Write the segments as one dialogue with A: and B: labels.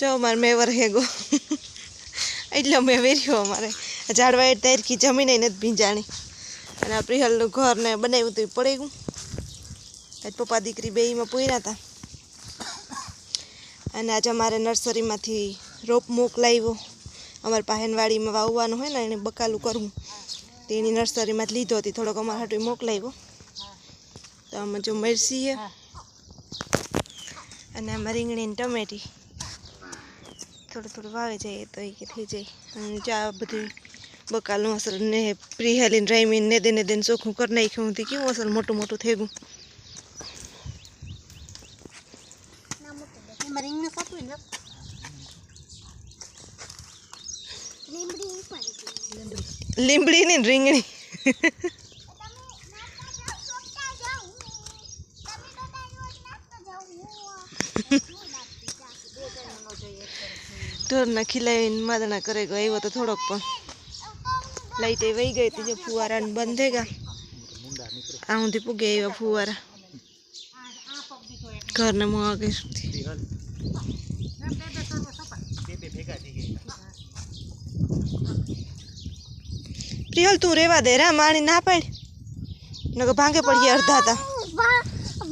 A: જો અમારે મેવર હેગો. એટલે મેં વેર્યો અમારે. ઝાડવા એ તારખી જમીને નથી ભીંજાણી. અને આ પ્રિહલનું ઘર ને બનાવ્યું હતું પડી ગયું. આજ પપ્પા દીકરી બેયમાં પૂર્યા હતા અને આજે અમારે નર્સરીમાંથી રોપ મોકલાવ્યો. અમારે પાહેનવાડીમાં વાવવાનું હોય ને એને બકાલું કરવું તેની જ લીધો હતી. થોડોક અમારા હાટું મોકલાવ્યો. તો અમે જો મરસી અને આમાં રીંગણી ટમેટી. થોડું થોડું વાવી જઈએ તો એ થઈ જાય. અને ચા બધું બકાલું અસલ ને પ્રિહાલીને રાઈમીન ને દે ને દે ચોખ્ખું કરી નાખ્યું હતી કેવું અસલ મોટું મોટું થઈ ગયું.
B: લીમડી
A: ને રીંગણી. ઢોરના ખીલાવીને માદણા કરે ગયો, આવ્યો તો થોડોક પણ. લાઈટ એ વહી ગઈ હતી, જે ફુવારા ને બંધ થઈ ગયા આ સુધી પૂગે આવ્યા ફુવારા. ઘરને મોગે પ્રિયલ, તું રેવા દે રા માણી ના પાડ. નકર ભાંગે પડીએ અડધા હતા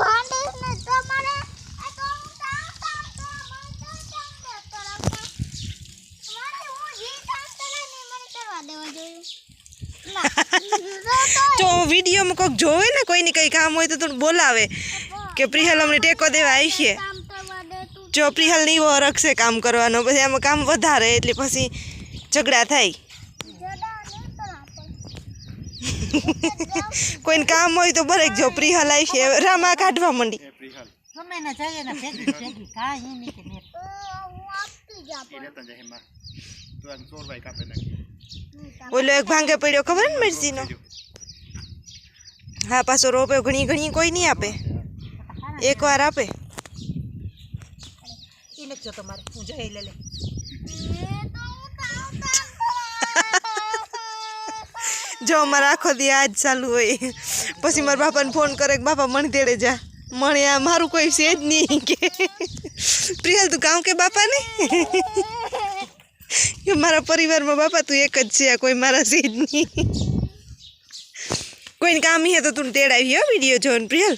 B: ભાંડે ને તમારે આ તો હું કામ કામ તો મને તો કામ કરતો રહો મારે હું જે કામ કરે ને મને કરવા દેવા જોઈએ ના
A: તો વિડીયોમાં કોઈક જોવે ને કોઈની કંઈ કામ હોય તો તું બોલાવે કે પ્રિહલ અમને ટેકો દેવા આવી છે. જો પ્રિહલ નહીં વરખશે કામ કરવાનો. પછી આમાં કામ વધારે એટલે પછી ઝઘડા થાય. કોઈને કામ હોય તો બરેક જો પ્રિહલ આવી છે. રામા કાઢવા માંડી.
C: ગમે
A: ઓલો એક ભાંગે પડ્યો ખબર ને મિર્ચીનો હા પાછો રોપે ઘણી ઘણી કોઈ નહીં આપે. એકવાર આપે.
C: હું જઈ લે લે.
A: જો અમારે આખો દી આજ ચાલુ હોય. પછી મારા બાપાને ફોન કરે કે બાપા મણ તેડે જા. મણે આ મારું કોઈ છે જ નહીં કે. પ્રિયલ તું કામ કે બાપાને? કે મારા પરિવારમાં બાપા તું એક જ છે કોઈ મારા છે નહીં. કોઈને કામ હે તો તું તેડાવી હો વીડિયો જોન પ્રિયલ.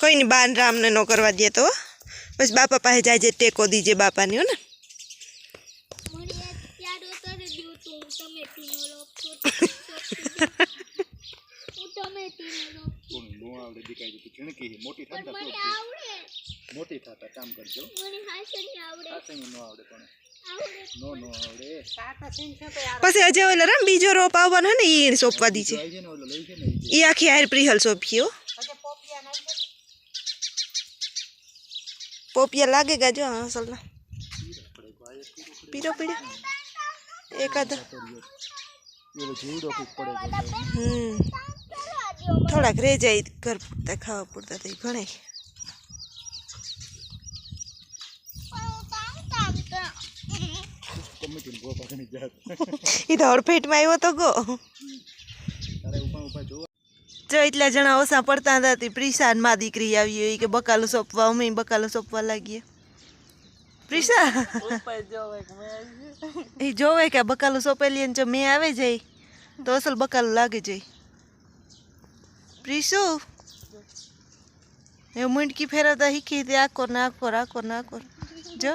A: કોઈની બાન રામને ન કરવા દે તો પછી બસ બાપા પાસે જાય જે ટેકો દીજે બાપાની હો ને.
D: મોટી થતા મોટી થતા કામ કરજો.
B: મને હાસની આવડે.
D: આસમી નો આવડે પણ
B: આવડે
D: નો નો આવડે
C: કાકા સિંહ છે તો યાર
A: પછી હજી ઓલા રામ બીજો રોપ આવવાનો હે ને ઈ સોંપવા દીજે
D: આવી છે ને ઓલો લઈ છે ને ઈ
A: ઈ આખી હાર પ્રિહલ સોંપી હો
C: પછી પોપિયા નાખી દે.
A: પોપિયા લાગે ગા જો અસલના પીરો પીરો એકાદ
D: ઓલો જીવડો કંઈક પડે
A: હમ
B: કરવા દો
A: થોડાક રહી જાય ઘર પૂરતા ખાવા પૂરતા તો ઘણે
B: પણ હું કામ કામ કર
D: કમિટી ગો પાણી જાત.
A: એ તો હડફેટમાં આવ્યો તો ગો.
D: તારે ઉપા ઉપા જોવા.
A: જો એટલા જણા ઓછા પડતા હતા તે પ્રિશાનમાં દીકરી આવી હોય કે બકાલું સોંપવા અમે બકાલું સોંપવા લાગીએ. પ્રિશા? એ જોવે કે આ બકાલું સોંપેલી ને જો મેં આવે જાય તો અસલ બકાલું લાગે જાય. પ્રિશુ? એ મુંડકી ફેરવતા શીખી તે આખો ને આખો આખો ને જો.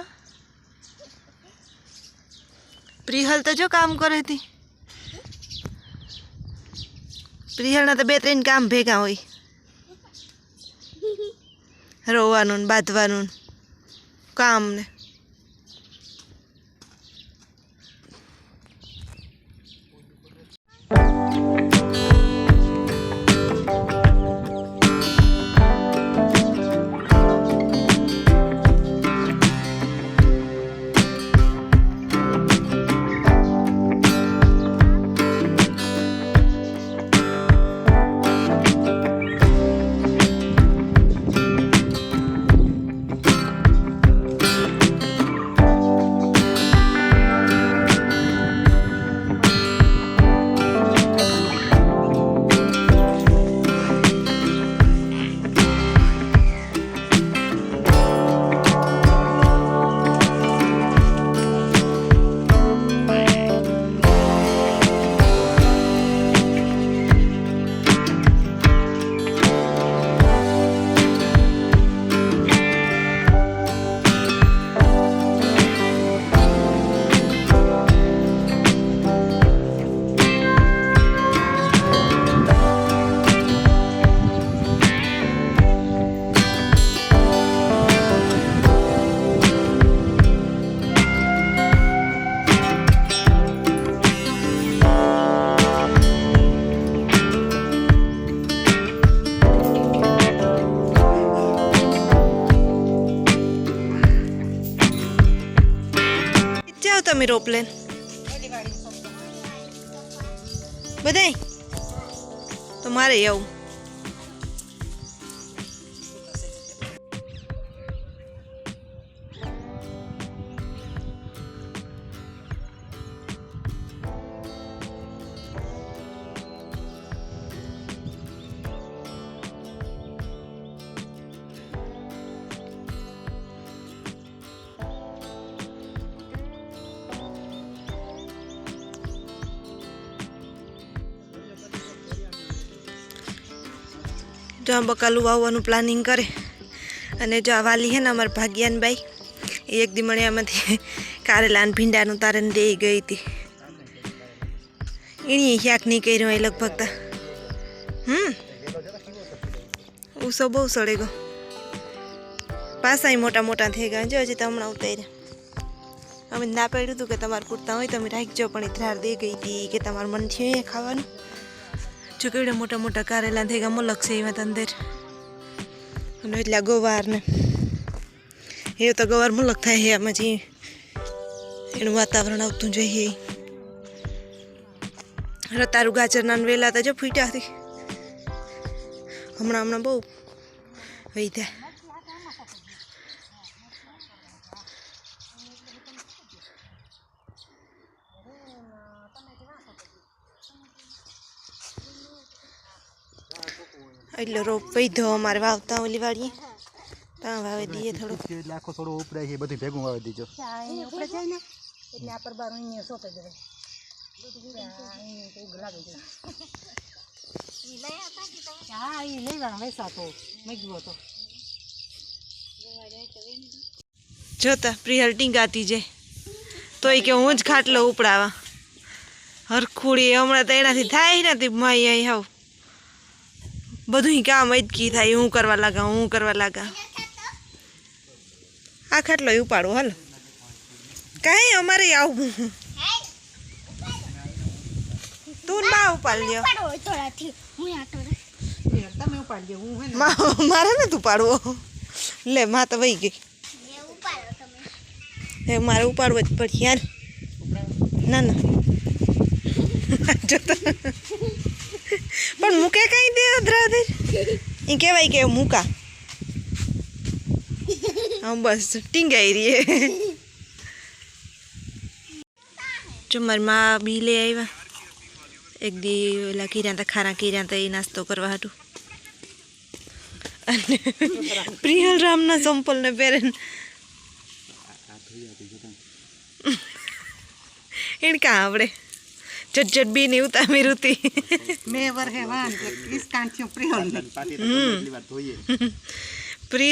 A: પ્રિહલ તો જો કામ કરે હતી. પ્રિહલના તો બે ત્રણ કામ ભેગા હોય. રોવાનું ને બાંધવાનું કામ ને તમે રોપલેન બધાય. તો મારે આવું. જો આ બકાલું વાવવાનું પ્લાનિંગ કરે. અને જો આ વાલી હે ને અમારા ભાગ્યાનભાઈ એક દીમણિયામાંથી કારેલા અને ભીંડાનું તારણ દે ગઈ હતી. એની ક્યાંક નહીં કર્યું એ લગભગ તા. હમ? ઉસો બહુ સડે ગયો પાસા મોટા મોટા થઈ ગયા. જો હજી તો હમણાં ઉતાર્યા. અમે ના પાડ્યું હતું કે તમારે પૂરતા હોય તમે રાખજો, પણ એ ધ્રાર દઈ ગઈ હતી કે તમારું મન થયું એ ખાવાનું. જો કેવડા મોટા મોટા કારેલા થઈ ગયા મલક છે એમાં અંદર અને એટલા ગવાર ને એ તો ગવાર મલક થાય છે આમાં જે એનું વાતાવરણ આવતું જોઈએ. રતારું ગાજરના વેલા તો જો ફૂટ્યા હતી હમણાં હમણાં બહુ વૈધા એટલે રોપ વૈધો અમારે વાવતા ઓલી વાળીએ. ત્યાં વાવી દઈએ થોડુંક.
D: એટલે આખો થોડો ઉપડાય છે બધું ભેગું વાવી દીજો.
C: આપણે જાય ને એટલે આ પર બાર અહીંયા સોપે તો હા એ લઈ તો મેગવો
A: જોતા પ્રિયલ ટીંગાતી જાય. તોય કે હું જ ખાટલો ઉપડાવા. હરખુડી હમણાં તો એનાથી થાય નથી માઈ અહીં હાવ. બધું કામ અટકી થાય, હું કરવા લાગા, હું કરવા લાગા. આ ખાટલો ઉપાડો, હાલ. કાંઈ અમારે આવું. તું ના ઉપાડ લ્યો
B: હું
C: હું
A: મારે નથી ઉપાડવો. લે, માં તો વહી ગઈ.
B: એ,
A: મારે ઉપાડવો જ પડે યાર ના ના. જો તો. પણ મૂકે કઈ દે અધરાધર એ કહેવાય કે મૂકા. હા બસ ટીંગાઈ રહીએ જો મારી મા બી લઈ આવ્યા એક દી ઓલા કીર્યા હતા ખારા કીર્યા હતા એ નાસ્તો કરવા હતું અને પ્રિયલ રામના સંપલને પહેરે એને કાં આવડે. જટ જટ બી ની ઉતામી રૂતી.
C: મેં વરહે વાન વીસ કાંઠિયો પ્રિયલ ને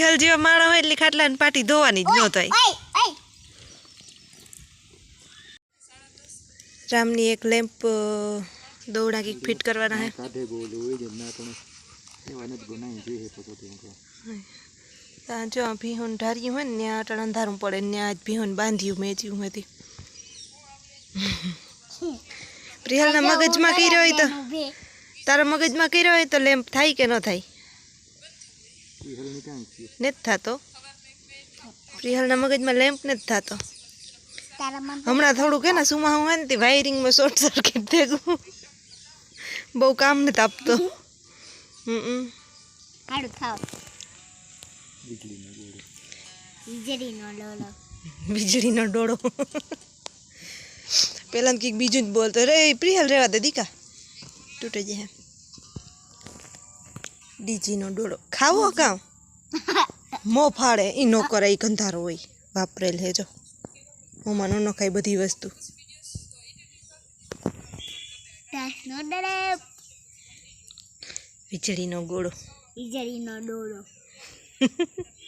D: વાર
A: જેવા માણસ હોય એટલે ખાટલા ને પાટી ધોવાની જ ન થાય. રામની એક લેમ્પ દોડા કંઈક ફિટ કરવાના હે.
D: કાઢે બોલ હોય જ ના પણ એવા નથી બનાવી જોઈએ તો તો
A: ત્યાં. જો ભીહોન ઢાર્યું હોય ને ત્યાં અટણ અંધારું પડે ને ત્યાં જ ભીહોન બાંધ્યું મેચ્યું હતી પ્રિયલના મગજમાં કર્યો હોય તો. તારા મગજમાં કર્યો હોય તો લેમ્પ થાય કે ન થાય? ને જ થતો. પ્રિયલના મગજમાં લેમ્પ ને જ થતો હમણાં થોડું કે ને સુમા હું હે ને વાયરિંગમાં શોર્ટ સર્કિટ ભેગું. બહુ કામ ને તાપતો હમ.
D: વીજળીનો
A: ડોળો. પેલા કંઈક બીજું જ બોલતો રે પ્રિયલ રહેવા દે દીકા. તૂટે જાય ડીજીનો ડોળો. ખાવો કામ મો ફાડે. એ નો કરે એ ગંધારો હોય. વાપરેલ હે જો. મોમાં ન ખાય બધી વસ્તુ. વીજળીનો ગોળો.
B: વીજળીનો ડોલો